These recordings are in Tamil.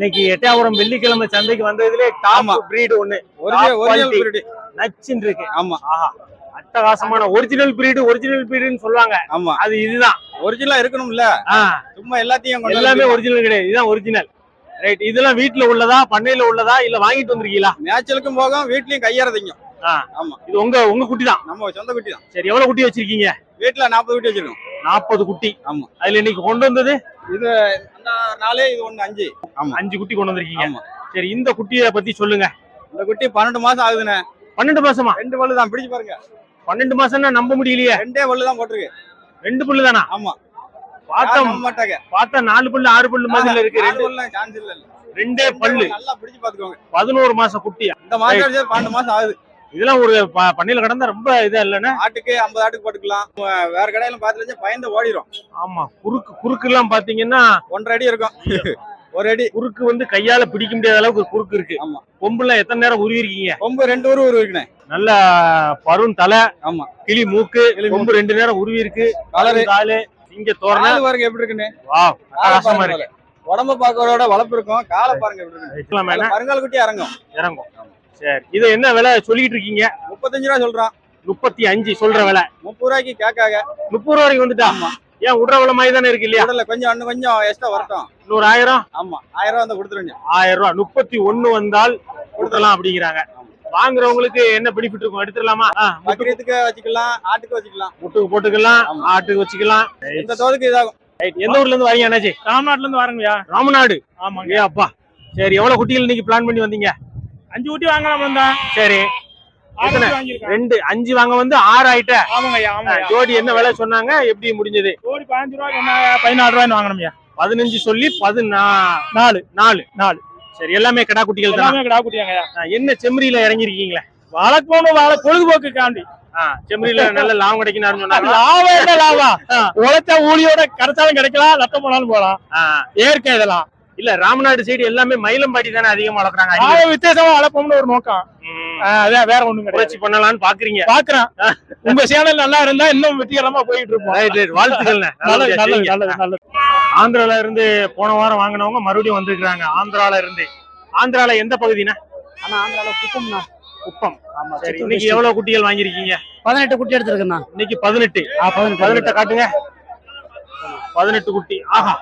இன்னைக்கு எட்டயபுரம் வெள்ளிக்கிழமை சந்தைக்கு வந்ததுலே டாப் ஆமா. பிரீடு ஒண்ணு. நச்சுன்னு இருக்கு ஆமா. அட்டகாசமான ஒரிஜினல் பிரீடு ஒரிஜினல் பிரீடுன்னு சொல்லுவாங்க. ஆமா. அது இதுதான். ஒரிஜினலா இருக்கணும்ல. சும்மா எல்லாத்தையும் எல்லாமே ஒரிஜினல் கிடையாது. இதுதான் ஒரிஜினல் ரைட் இதெல்லாம் வீட்ல உள்ளதா பண்ணையில உள்ளதா இல்ல வாங்கிட்டு வந்திருக்கீங்களா? மேய்ச்சலுக்கும் போகும் வீட்லயும் கையறதிங்க. ஆமா. இது உங்க உங்க குட்டி தான் நம்ம சொந்த குட்டி தான் சரி எவ்வளவு குட்டி வச்சிருக்கீங்க? வீட்டுல நாற்பது குட்டி வச்சிருக்கோம். நாற்பது குட்டி. ஆமா. அதுல இன்னைக்கு கொண்டு வந்தது? அந்த நாளே இது ஒண்ணு அஞ்சு. ஆமா. அஞ்சு குட்டி கொண்டு வந்திருக்கீங்க. ஆமா. சரி இந்த குட்டியை பத்தி சொல்லுங்க. இந்த குட்டி பன்னெண்டு மாசம் ஆகுதுண்ணே. பன்னெண்டு மாசமா? ரெண்டு பல்லு தான் பிடிச்சு பாருங்க. பன்னெண்டு மாசம்னா நம்ப முடியலையே. ரெண்டே பல்லு தான் போட்டிருக்கு. ரெண்டு புல்லு தானா? ஆமா. பார்த்தா பார்த்தா நாலு பல்லு ஆறு பல்லு மாதிரி இருக்கு. ரெண்டு சான்ஸ் இல்ல. ரெண்டே பல்லு. நல்லா பிடிச்சு பாத்துக்கோங்க பதினோரு மாசம் குட்டி இந்த மாசம் அடிச்சது பன்னெண்டு மாசம் ஆகுது. இதெல்லாம் ஒரு பண்ணையில கடந்தா ரொம்ப இதா இல்லைன்னா? ஆட்டுக்கு ஐம்பது ஆட்டுக்கு போட்டுக்கலாம். வேற கடையில பாத்துட்டு பயந்து ஓடிடும் ஆமா. குறுக்கு குறுக்கு எல்லாம் பாத்தீங்கன்னா ஒன்றரை அடி இருக்கும். ஒரு அடி. குறுக்கு வந்து கையால பிடிக்க முடியாத அளவுக்கு ஒரு குறுக்கு இருக்கு. ஆமா. கொம்புலாம் எத்தனை நேரம் உருவி இருக்கீங்க? கொம்பு ரெண்டு ஊர் இருக்குண்ணே நல்ல பருண் தலை ஆமா. கிளி மூக்கு கொம்பு ரெண்டு நேரம் உருவி இருக்கு. கலரு. காலு இங்க தோரணை. கால் பாருங்க எப்படி இருக்குன்னு. வா இருக்கு. உடம்ப பாக்கறோட வளர்ப்பு இருக்கும். காலை பாருங்க எப்படி இருக்கு பருங்கால் குட்டி இறங்கும். இறங்கும். சரி. இது என்ன விலை சொல்லிட்டு இருக்கீங்க? முப்பத்தஞ்சு ரூபா சொல்றான் முப்பத்தி அஞ்சு சொல்ற விலை. முப்பது ரூபாய்க்கு கேட்காக முப்பது ரூபா வரைக்கும் வந்துட்டா ஏன் விடுற விலை மாதிரி தானே இருக்கு இல்லையா? உடல்ல கொஞ்சம் இன்னும் கொஞ்சம் எக்ஸ்ட்ரா வரட்டும். இன்னொரு ஆயிரம்? ஆமா. ஆயிரம் ரூபா வந்து கொடுத்துருங்க. ஆயிரம் ரூபாய் முப்பத்தி ஒண்ணு வந்தால் கொடுக்கலாம் அப்படிங்கிறாங்க. வாங்குறவங்களுக்கு என்ன பெனிஃபிட் இருக்கும்? எடுத்துடலாமா? பக்கிரத்துக்கு வச்சுக்கலாம் ஆட்டுக்கு வச்சுக்கலாம். முட்டுக்கு போட்டுக்கலாம். ஆட்டுக்கு வச்சுக்கலாம். இந்த தோதுக்கு இதாகும். எந்த ஊர்ல இருந்து வரீங்க அண்ணாச்சி? ராம்நாட்ல இருந்து வரங்கய்யா. ராமநாடு. ஆமாங்க. ஏ அப்பா. சரி எவ்வளவு குட்டிகள் இன்னைக்கு பிளான் பண்ணி வந்தீங்க? அஞ்சு ஊட்டி வாங்கலாம் வந்தேன் சரி. ரெண்டு. அஞ்சு வாங்க வந்து ஆறு ஆயிட்ட ஆமாங்க ஜோடி என்ன விலை சொன்னாங்க? எப்படி முடிஞ்சது? ஜோடி பதினஞ்சு ரூபாய் சொன்னாங்க பதினாறு ரூபாய்னு வாங்கணும்யா பதினஞ்சு சொல்லி பதினா நாலு. நாலு. நாலு. சரி எல்லாமே கடா குட்டிகள் தான்? எல்லாமே கிடா குட்டியாங்கய்யா என்ன செம்மறியில இறங்கிருக்கீங்களே வழக்கணும் வாழ பொழுதுபோக்குக்காண்டி. ஆ, செம்மறியில நல்ல லாபம் கிடைக்கணும்னு சொன்னாங்க லாபம் என்ன லாபம். உழைச்சா ஊழியோட கிடைச்சாலும் கிடைக்கலாம் நட்டம் போனாலும் போலாம் ஆ, ஏற்கை இதெல்லாம். இல்ல ராமநாடு சைடு எல்லாமே மயிலம்பாடி தானே அதிகமா வளர்க்குறாங்க? வித்தியாசமா வளர்ப்போம்னு ஒரு நோக்கம். அதான் வேற ஒண்ணும் கிடையாது. பண்ணலாம்னு பாக்குறீங்க. பாக்குறேன். உங்க சேனல் நல்லா இருந்தா இன்னும் வெற்றிகரமா போயிட்டு இருப்போம். Right right வாழ்த்துக்கள்ண்ணே. நல்லது நல்லது. நல்லது ஆந்திரால இருந்து போன வாரம் வாங்கினவங்க மறுபடியும் வந்திருக்காங்க ஆந்திரால இருந்து. ஆந்திரால எந்த பகுதினா ஆனா ஆந்திரால குப்பம்ண்ணா. குப்பம். ஆமா சரி இன்னைக்கு. எவ்வளவு குட்டிகள் வாங்கியிருக்கீங்க? பதினெட்டு குட்டி எடுத்திருக்கேண்ணா. இன்னைக்கு பதினெட்டு. பதினெட்டை காட்டுங்க. பதினெட்டு குட்டி. ஆஹா.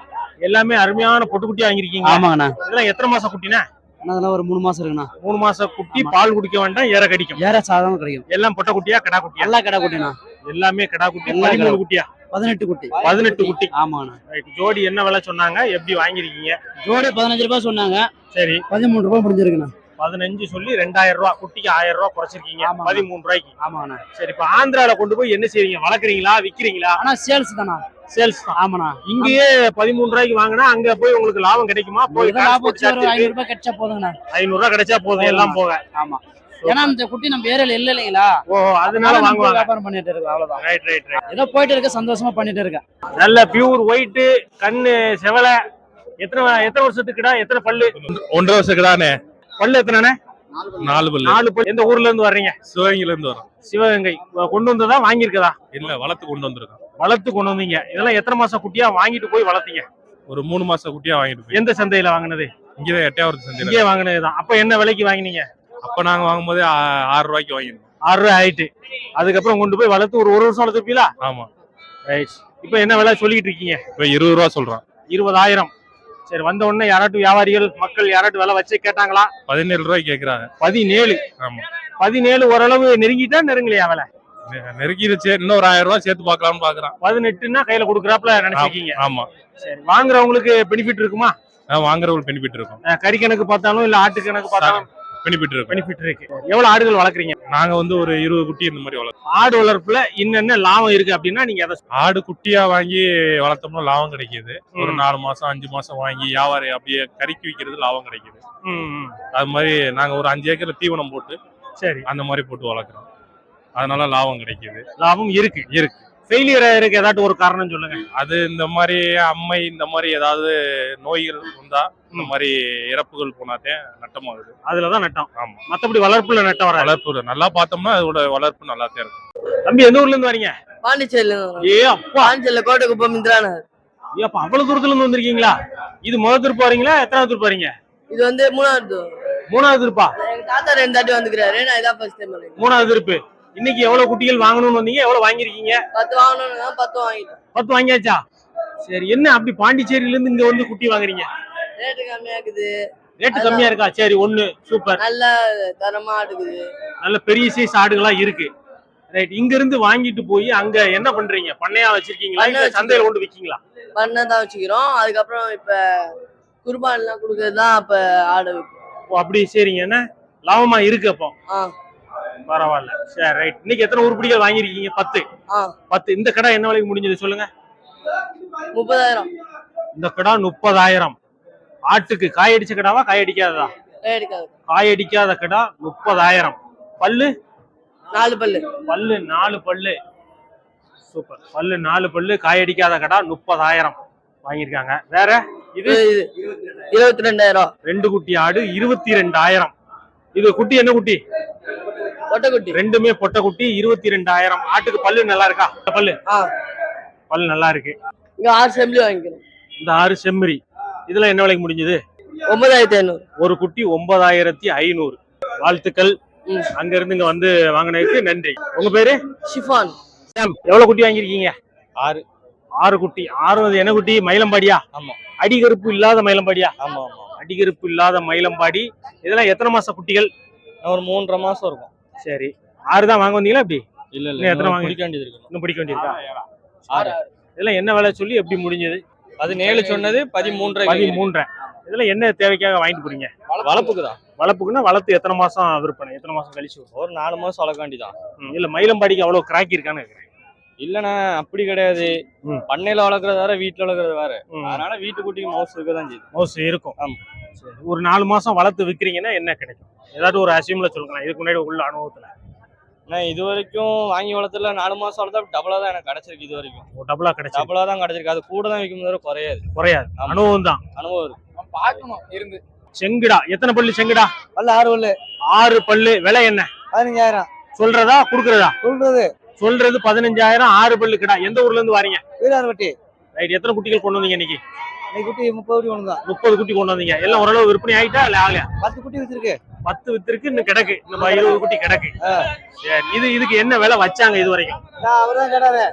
எல்லாமே அருமையான பொட்டு குட்டி வாங்கியிருக்கீங்க. ஆமாங்கண்ணா. இதெல்லாம் எத்தனை மாசம் குட்டினா அதெல்லாம் ஒரு மூணு மாசம் இருக்குண்ணா. மூணு மாசம் குட்டி பால் குடிக்க வேண்டாம் ஏற கடிக்கும். ஏற சாதாரண கிடைக்கும். எல்லாம் பொட்டை குட்டியா கடா குட்டியா எல்லா கடை குட்டிண்ணா எல்லாமே கடா குட்டி பதிமூணு கடா. குட்டியா? பதினெட்டு குட்டி. பதினெட்டு குட்டி. ஆமாண்ணா ஜோடி என்ன விலை சொன்னாங்க? எப்படி வாங்கிருக்கீங்க ஜோடி பதினஞ்சு ரூபாய் சொன்னாங்க. சரி. பதிமூணு ரூபாய் முடிஞ்சிருக்குண்ணா. பதினஞ்சு சொல்லி ரெண்டாயிரம் ரூபாய் குட்டிக்கு ஆயிரம் ரூபாய் குறைச்சிருக்கீங்க. பதிமூணு ரூபாய்க்கு. ஆமாண்ணா சரி இப்ப ஆந்திரால கொண்டு போய் என்ன செய்றீங்க வளர்க்குறீங்களா? விக்கிறீங்களா? ஆனா சேல்ஸ் தானா? சேல்ஸ் ஆமாண்ணா. இங்கேயே பதிமூணு ரூபாய்க்கு வாங்கினா அங்க போய் உங்களுக்கு லாபம் கிடைக்குமா? போய் ஐநூறு ரூபாய் கிடைச்சா போதுங்கண்ணா. ஐநூறு ரூபாய் கிடைச்சா போதும் எல்லாம் போக ஆமா. ஏன்னா இந்த குட்டி நம்ம ஏரியால இல்ல இல்லைங்களா? ஓ அதனால வாங்குவாங்க. வியாபாரம் பண்ணிட்டு இருக்கோம் அவ்வளவுதான். ரைட் ரைட் ரைட் ஏதோ போயிட்டு இருக்க சந்தோஷமா பண்ணிட்டு இருக்கேன். நல்ல பியூர் ஒயிட் கண்ணு செவலை. எத்தனை எத்தனை வருஷத்துக்குடா? எத்தனை பல்லு? ஒன்றரை வருஷம் கிடானே பல்லு எத்தனை நாலு பல்லு. நாலு பல்லு. எந்த ஊர்ல இருந்து வர்றீங்க? சிவகங்கையில இருந்து வரோம் சிவகங்கை. கொண்டு வந்ததா வாங்கியிருக்கதா? இல்ல வளர்த்து கொண்டு வந்திருக்கோம். வளர்த்து கொண்டு வந்தீங்க. இதெல்லாம் எத்தனை மாசம் குட்டியா வாங்கிட்டு போய் வளர்த்தீங்க? ஒரு மூணு மாசம் குட்டியா வாங்கிட்டு போய். எந்த சந்தையில வாங்கினது? இங்கதான் எட்டையாவது சந்தையில இங்கே வாங்கினதுதான். அப்ப என்ன விலைக்கு வாங்கினீங்க? அப்ப நாங்க வாங்கும்போது ஆறு ரூபாய்க்கு வாங்கிருந்தோம் ஆறு ரூபாய் ஆயிட்டு. அதுக்கப்புறம் கொண்டு போய் வளர்த்து ஒரு ஒரு வருஷம் வளர்த்துருப்பீங்களா? ஆமா. ரைட் இப்போ என்ன விலை சொல்லிட்டு இருக்கீங்க? இப்ப இருபது ரூபா சொல்றான். இருபதாயிரம். சரி வந்த உடனே யாராட்டும் வியாபாரிகள் மக்கள் யாராட்டும் விலை வச்சு கேட்டாங்களா? பதினேழு ரூபாய்க்கு கேக்குறாங்க. பதினேழு. ஆமா. பதினேழு ஓரளவு நெருங்கிட்டா நெருங்கலையா விலை? நெருக்கிடுச்சு இன்னும் ஒரு ஆயிரம் ரூபாய் சேர்த்து பார்க்கலாம்னு பாக்குறான். பதினெட்டுன்னா கையில கொடுக்குறாப்புல நினைச்சிருக்கீங்க? ஆமா சரி. வாங்குறவங்களுக்கு பெனிஃபிட் இருக்குமா? வாங்குறவங்களுக்கு பெனிஃபிட் இருக்கும். கறி கணக்கு பார்த்தாலும் இல்ல ஆட்டு கணக்கு பார்த்தாலும் பெனிஃபிட் இருக்கும் பெனிஃபிட் இருக்கு. எவ்வளவு ஆடுகள் வளர்க்குறீங்க? நாங்க வந்து ஒரு இருபது குட்டி இந்த மாதிரி வளர்க்கோம் ஆடு வளர்ப்புல இன்னென்ன லாபம் இருக்கு அப்படின்னா நீங்க அதை ஆடு குட்டியா வாங்கி வளர்த்தோம்னா லாபம் கிடைக்குது. ஒரு. நாலு மாசம் அஞ்சு மாசம் வாங்கி வியாபாரி அப்படியே கறிக்கு விற்கிறது லாபம் கிடைக்குது. அது மாதிரி நாங்க ஒரு அஞ்சு ஏக்கர்ல தீவனம் போட்டு சரி. அந்த மாதிரி போட்டு வளர்க்குறோம். அதனால லாபம் கிடைக்குது. லாபம் இருக்கு. இருக்கு. ஃபெயிலியர் இருக்கு ஏதாட்டும் ஒரு காரணம் சொல்லுங்க. அது இந்த மாதிரி அம்மை இந்த மாதிரி ஏதாவது நோய்கள் வந்தா இந்த மாதிரி இறப்புகள் போனாதே நட்டமாகுது. அதுலதான் நட்டம். ஆமா. மத்தபடி வளர்ப்புல நட்டம் வராது. வளர்ப்பு நல்லா பார்த்தோம்னா அதோட வளர்ப்பு நல்லாத்தான் இருக்கும். தம்பி எந்த ஊர்ல இருந்து வரீங்க? பாண்டிச்சேரியில. ஏ அப்பா. பாண்டிச்சேரியில கோட்டை குப்பம் இந்திராநகர் ஏ அப்பா அவ்வளவு தூரத்துல இருந்து வந்திருக்கீங்களா? இது முதல் திருப்பு வரீங்களா? எத்தனாவது திருப்பு வரீங்க? இது வந்து மூணாவது மூணாவது இருப்பா எங்க தாத்தா ரெண்டு தாட்டி வந்துக்கிறாரு. நான் இதான் ஃபர்ஸ்ட் டைம் பண்ணேன் மூணாவது இருப்பு இன்னைக்கு எவ்வளவு குட்டிகள் வாங்கணும்னு வந்தீங்க? எவ்வளவு வாங்கிருக்கீங்க பத்து வாங்கணும்னு பத்து வாங்கிட்டேன் பத்து வாங்கியாச்சா? சரி என்ன அப்படி பாண்டிச்சேரியில இருந்து இங்க வந்து குட்டி வாங்குறீங்க? ரேட்டு கம்மியா இருக்குது ரேட்டு கம்மியா இருக்கா? சரி ஒண்ணு சூப்பர். நல்ல தரமா இருக்குது நல்ல பெரிய சைஸ் ஆடுகளா இருக்கு. ரைட் இங்க இருந்து வாங்கிட்டு போய் அங்க என்ன பண்றீங்க? பண்ணையா வச்சிருக்கீங்களா? இல்ல சந்தையில கொண்டு விக்கீங்களா? பண்ண தான் வச்சுக்கிறோம். அதுக்கப்புறம் இப்ப குர்பான்லாம் கொடுக்கறது தான் இப்ப ஆடு. அப்படி சரிங்க. என்ன? லாபமா இருக்கு அப்போ? ஆ. பரவாயில்ல. சரி ரைட் இன்னைக்கு எத்தனை உருப்படிகள் வாங்கிருக்கீங்க பத்து. பத்து. இந்த கடை என்ன விலைக்கு முடிஞ்சது சொல்லுங்க. முப்பதாயிரம். இந்த கடை முப்பதாயிரம். ஆட்டுக்கு காய் அடிச்ச கடாவா காய் அடிக்காததா? காய் அடிக்காத. கடா முப்பதாயிரம். பல்லு? நாலு பல்லு. பல்லு நாலு பல்லு. சூப்பர். பல்லு நாலு பல்லு காய் அடிக்காத கடா முப்பதாயிரம் வாங்கியிருக்காங்க. வேற? இது? இது இருபத்தி ரெண்டாயிரம் ரெண்டு குட்டி ஆடு இருபத்தி ரெண்டாயிரம். இது குட்டி என்ன குட்டி? ஒட்டக்குட்டி ரெண்டுமே பொட்டை குட்டி இருபத்தி ரெண்டாயிரம் ஆட்டுக்கு பல்லு நல்லா இருக்கா? பல்லு? பல்லு நல்லா இருக்கு. இங்க ஆறு செம்பிளி வாங்கிக்கிறோம். இந்த ஆறு செம்மறி இதுல என்ன விலைக்கு முடிஞ்சது? ஒன்பதாயிரத்தி ஐநூறு. ஒரு குட்டி ஒன்பதாயிரத்தி ஐநூறு. வாழ்த்துக்கள். ம். அங்க இருந்து இங்க வந்து வாங்கினதுக்கு நன்றி. உங்க பேரு? ஷிஃபான். எவ்வளவு குட்டி வாங்கியிருக்கீங்க? ஆறு. ஆறு குட்டி. ஆறு என்ன குட்டி? மயிலம்பாடியா? ஆமா. அடிகருப்பு இல்லாத மயிலம்பாடியா? ஆமா ஆமா. அடிகருப்பு இல்லாத மயிலம்பாடி. இதெல்லாம் எத்தனை மாச குட்டிகள்? ஒரு மூன்றரை மாசம் இருக்கும். சரி. ஆறு தான் வாங்க வந்தீங்களா எப்படி? இல்ல இன்னும் எத்தனை வாங்கி- பிடிக்க வேண்டியது இருக்கு. இன்னும் பிடிக்க வேண்டியிருக்கா ஆறு இதெல்லாம் என்ன விலை சொல்லி எப்படி முடிஞ்சது? பதினேழு சொன்னது பதிமூன்றரை பதிமூன்றரை. இதெல்லாம் என்ன தேவைக்காக வாங்கிட்டு போறீங்க? வளர்ப்புக்கு தான் வளர்ப்புக்குன்னா வளர்த்து எத்தனை மாசம் விற்பனை? எத்தனை மாசம் கழிச்சு? ஒரு நாலு மாசம் வளர்க்க வேண்டியதான் இல்ல மயிலம்பாடிக்கு அவ்வளவு கிராக்கி இருக்கான்னு. இல்லண்ணா அப்படி கிடையாது. பண்ணையில வளர்க்கறது வேற வீட்டுல வளர்க்கறது வேற. அதனால வீட்டு குட்டிக்கு மவுஸ் இருக்க தான் செய்யுது. மவுஸ் இருக்கும். ஆமா. ஒரு நாலு மாசம் வளர்த்து விக்கிறீங்கன்னா என்ன கிடைக்கும்? ஏதாவது ஒரு அசியம்ல சொல்லுங்களேன். இதுக்கு முன்னாடி உள்ள அனுபவத்துல. நான் இது வரைக்கும் வாங்கி வளர்த்துல நாலு மாசம் வளர்த்தா டபுளா தான் எனக்கு கிடைச்சிருக்கு இது வரைக்கும். ஒரு டபுளா கிடைச்சா டபுளா தான் கிடைச்சிருக்கு. அது கூட தான் விற்கும் தவிர குறையாது. குறையாது. அனுபவம் தான். அனுபவம் இருக்கு. பார்க்கணும். இருந்து. செங்குடா. எத்தனை பல்லு செங்குடா? பல்ல ஆறு பல்லு. ஆறு பல்லு. விலை என்ன? பதினஞ்சாயிரம். சொல்றதா குடுக்கறதா? சொல்றது. சொல்றது பதினஞ்சாயிரம் ஆறு பல்லு கிடா. எந்த ஊர்ல இருந்து வாரீங்க? வீரார்பட்டி ரைட் எத்தனை குட்டிகள் கொண்டு வந்தீங்க இன்னைக்கு? குட்டி முப்பது குட்டி தான் முப்பது குட்டி கொண்டு வந்தீங்க. எல்லாம் ஓரளவு விற்பனை ஆயிட்டா இல்ல ஆகலையா? பத்து குட்டி வச்சிருக்கு. பத்து வித்திருக்கு இன்னும் கிடக்கு. இந்த இருபது குட்டி கிடக்கு. இது இதுக்கு என்ன விலை வச்சாங்க இது வரைக்கும்? நான் அவர் தான் கேட்டாரு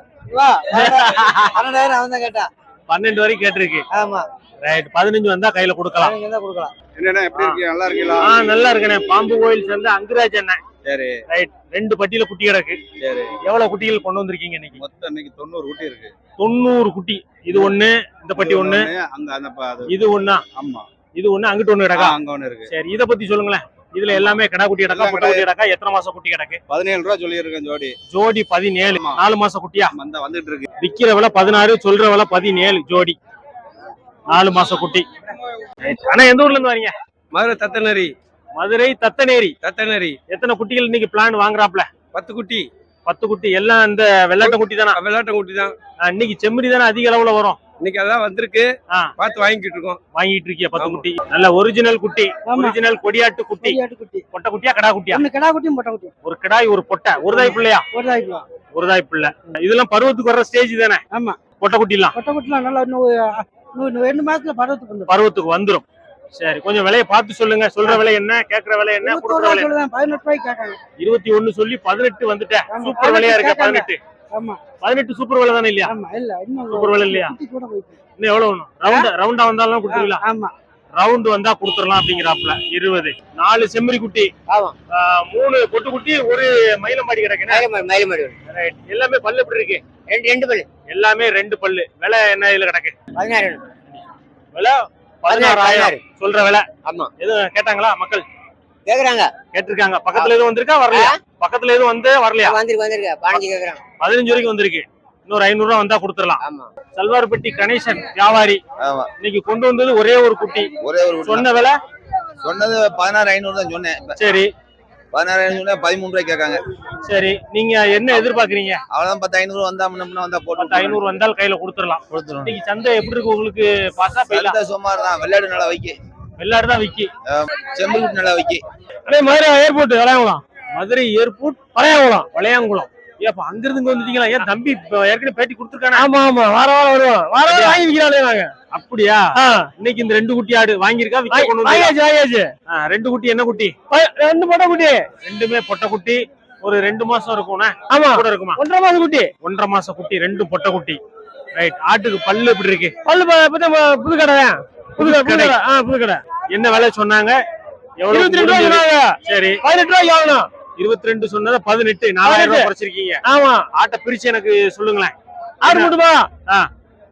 பன்னெண்டாயிரம் அவன் தான் கேட்டான். பன்னெண்டு வரைக்கும் கேட்டிருக்கு. ஆமா. ரைட் பதினஞ்சு வந்தா கையில கொடுக்கலாம். கொடுக்கலாம். என்னண்ணா எப்படி இருக்கீங்க? நல்லா இருக்கீங்களா? நல்லா இருக்கனே பாம்பு கோயில் சேர்ந்து அங்குராஜ் அண்ணன். சரி. ரைட் ரெண்டு பட்டியில குட்டி கிடக்கு. சரி. எவ்வளவு குட்டிகள் கொண்டு வந்திருக்கீங்க இன்னைக்கு? மொத்தம் இன்னைக்கு தொண்ணூறு குட்டி இருக்கு. தொண்ணூறு குட்டி. இது ஒண்ணு இந்த பட்டி ஒண்ணு. அங்க அந்த இது ஒண்ணா? ஆமா. இது ஒண்ணு அங்கிட்டு ஒண்ணு கிடக்கா? அங்க ஒண்ணு இருக்கு. சரி இத பத்தி சொல்லுங்களேன். இதுல எல்லாமே கடா குட்டி கிடக்கா பொட்டை குட்டி கிடக்கா? எத்தனை மாசம் குட்டி கிடக்கு? பதினேழு ரூபா சொல்லியிருக்கேன் ஜோடி. ஜோடி பதினேழு. நாலு மாசம் குட்டியா? வந்த வந்துட்டு இருக்கு. விக்கிற விலை பதினாறு சொல்ற விலை பதினேழு ஜோடி. நாலு மாசம் குட்டி. ஆனா எந்த ஊர்ல இருந்து வரீங்க? மதுரை தத்தனரி. மதுரை தத்தநேரி தத்தனரி. எத்தனை குட்டிகள் இன்னைக்கு பிளான் வாங்குறாப்ல பத்து குட்டி. பத்து குட்டி. எல்லாம் இந்த வெள்ளாட்ட குட்டி தானா? வெள்ளாட்டம் குட்டி தான். இன்னைக்கு செம்மறி தானே அதிக அளவுல வரும்? இன்னைக்கு அதான் வந்திருக்கு. ஆ. பார்த்து வாங்கிட்டு இருக்கோம். வாங்கிட்டு இருக்கிய பத்து. குட்டி? நல்ல ஒரிஜினல் குட்டி. ஒரிஜினல் கொடியாட்டு குட்டி. கொடியாட்டு குட்டி. பொட்டை குட்டியா கடா குட்டியா? கிடா குட்டியும் பொட்டை குட்டியும். ஒரு கிடாய் ஒரு பொட்டை. ஒரு தாய் பிள்ளையா? ஒரு தாய்க்கு ஒரு தாய் பிள்ளை. இதெல்லாம் பருவத்துக்கு வர்ற ஸ்டேஜ் தானே? ஆமா. பொட்டை குட்டி எல்லாம் பொட்டை நல்லா ஒரு- இன்னும் இன்னும் ரெண்டு மாசத்துல பருவத்துக்கு பருவத்துக்கு வந்துரும். சரி கொஞ்சம் விலையை பார்த்து சொல்லுங்க. சொல்ற விலை என்ன கேக்குற விலை என்ன கொடுக்குற விலை பதினெட்டு கேட்காங்க. இருபத்தி ஒண்ணு சொல்லி பதினெட்டு வந்துட்டேன். சூப்பர் விலையா இருக்க. பதினெட்டு. ஆமா. பதினெட்டு சூப்பர் விலை தானே இல்லையா? ஆமா இல்ல இன்னும் சூப்பர் விலை இல்லையா? இன்னும் எவ்வளவு வேணும்? ரவுண்டா ரவுண்டா வந்தாலும் கொடுத்துருவீங்களா? ஆமா. ரவுண்டு வந்தா கொடுத்துடலாம் அப்படிங்கிறாப்ல இருபது. நாலு செம்மறி குட்டி. மூணு பொட்டு குட்டி ஒரு மயிலம்பாடி மயிலமாடு Right. எல்லாமே பல்லு எப்படி இருக்கு? ரெண்டு ரெண்டு பல்லு. எல்லாமே ரெண்டு பல்லு. விலை என்ன இதுல கிடக்கு? பதினாயிரம் விலை பதினாறாயிரம் சொல்ற விலை. ஆமா. எதுவும் கேட்டாங்களா மக்கள்? கேக்குறாங்க. கேட்டிருக்காங்க. பக்கத்துல எதுவும் வந்திருக்கா? வரலையா? பக்கத்துல எதுவும் வந்து வரலையா? வந்திருக்கு வந்திருக்கு. பதினஞ்சு கேக்குறாங்க. பதினஞ்சு வரைக்கும் வந்திருக்கு. இன்னொரு ஐநூறு ரூபா வந்தா கொடுத்துடலாம். ஆமா. சல்வார்பட்டி கணேசன் வியாபாரி. ஆமா. இன்னைக்கு கொண்டு வந்தது ஒரே ஒரு குட்டி. ஒரே ஒரு சொன்ன விலை. சொன்னது பதினாறு ஐநூறு தான் சொன்னேன். சரி. பதினாறு ஐநூறு சொன்னேன் பதிமூணு ரூபாய் கேட்காங்க. சரி நீங்க என்ன எதிர்பார்க்கறீங்க? அவ்வளவுதான் பத்து ஐநூறு வந்தா முன்ன வந்தா போட்டு பத்து ஐநூறு வந்தால் கையில கொடுத்துடலாம். கொடுத்துருவோம் இன்னைக்கு சந்தை எப்படி இருக்கு உங்களுக்கு? பாசா பெயிலா சுமார் தான் வெள்ளாடு நல்லா வைக்கி. வெள்ளாடு தான் விக்கி. செம்பு நல்லா வைக்கி. அதே மதுரை ஏர்போர்ட் வளையங்குளம். மதுரை ஏர்போர்ட் வளையங்குளம் வளையங்குளம். ஏப்பா அங்க இருந்து வந்துட்டீங்களா? ஏன் தம்பி ஏற்கனவே பேட்டி கொடுத்துருக்கானே? ஆமா ஆமா. வார வாரம் வருவோம். வார வாரம் வாங்கி விக்கிறாங்களே நாங்க. அப்படியா? இன்னைக்கு இந்த ரெண்டு குட்டி ஆடு வாங்கியிருக்கா? வாங்கியாச்சு வாங்கியாச்சு. ரெண்டு குட்டி என்ன குட்டி? ரெண்டு பொட்டை குட்டி. ரெண்டுமே பொட்டை குட்டி. ஒரு ரெண்டு மாசம் இருக்கும்ண்ணே ஆமா. கூட இருக்குமா? ஒன்றரை மாசம் குட்டி. ஒன்றரை மாசம் குட்டி ரெண்டு பொட்டை குட்டி. ரைட் ஆட்டுக்கு பல்லு எப்படி இருக்கு? பல்லு புது கடை. புது கடை புது கடை. என்ன விலை சொன்னாங்க? எவ்வளவு சரி. பதினெட்டு ரூபாய்க்கு வாங்கணும் இருபத்தி ரெண்டு சொன்னதை பதினெட்டு நாலாயிரம் ரூபாய் குறைச்சிருக்கீங்க. ஆமா. ஆட்டை பிரிச்சு எனக்கு சொல்லுங்களேன். ஆடு முட்டுமா? ஆ.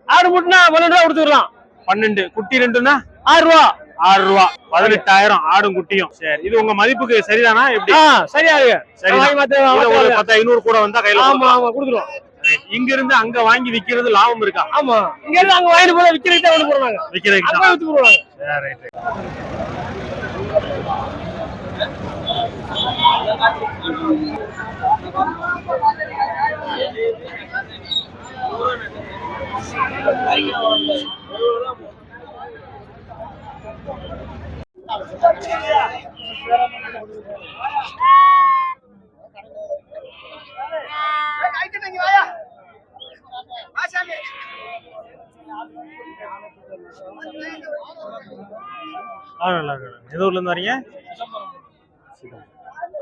ஆடு முட்டுனா பன்னெண்டு ரூபா கொடுத்துக்கலாம். பன்னெண்டு குட்டி ரெண்டுன்னா? ஆறு ரூபா. ஆறு ரூபா. பதினெட்டாயிரம் ஆடும் குட்டியும். சரி இது உங்க மதிப்புக்கு சரிதானா? எப்படி? ஆ சரியா இருக்கு சரி ஒரு பத்து ஐநூறு கூட வந்தா கையில ஆமா ஆமா கொடுத்துருவோம். இங்க இருந்து அங்க வாங்கி விக்கிறது லாபம் இருக்கா? ஆமா. இங்க இருந்து அங்க வாங்கிட்டு போய் விக்கிறதுக்கு தான் தான். ஆ, நல்லா இருக்கேன். எந்த ஊர்ல இருந்து வரீங்க?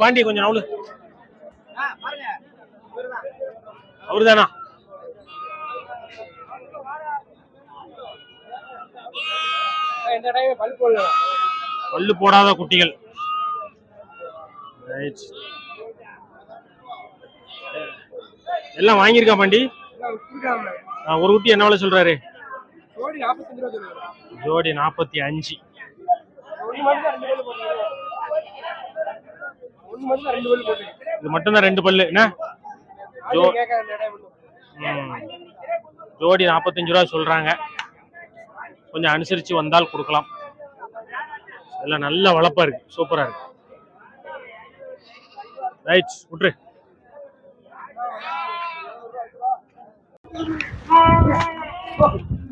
பாண்டி கொஞ்சம் நவுலு அவருதானா? டைம் பல் போடல பல்லு போடாத குட்டிகள். எல்லாம் வாங்கியிருக்கா பாண்டி? ஒரு குட்டி என்ன விலை சொல்றாரு? ஜோடி நாற்பத்தி அஞ்சு. இது மட்டும்தான் ரெண்டு பல்லு. என்ன. ஜோடி நாற்பத்தஞ்சு ரூபா சொல்றாங்க. கொஞ்சம் அனுசரிச்சு வந்தால் கொடுக்கலாம். எல்லாம் நல்ல வளப்பாக இருக்கு. சூப்பரா இருக்கு. ரைட் விட்ரு Oh.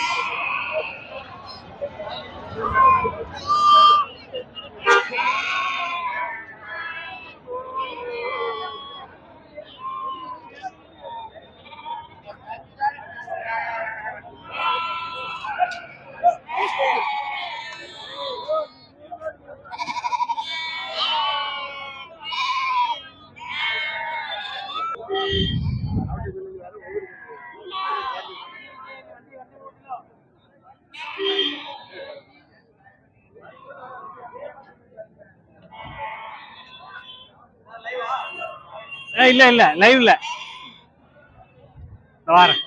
Yeah. இல்ல இல்ல லைவ்ல வாரேன்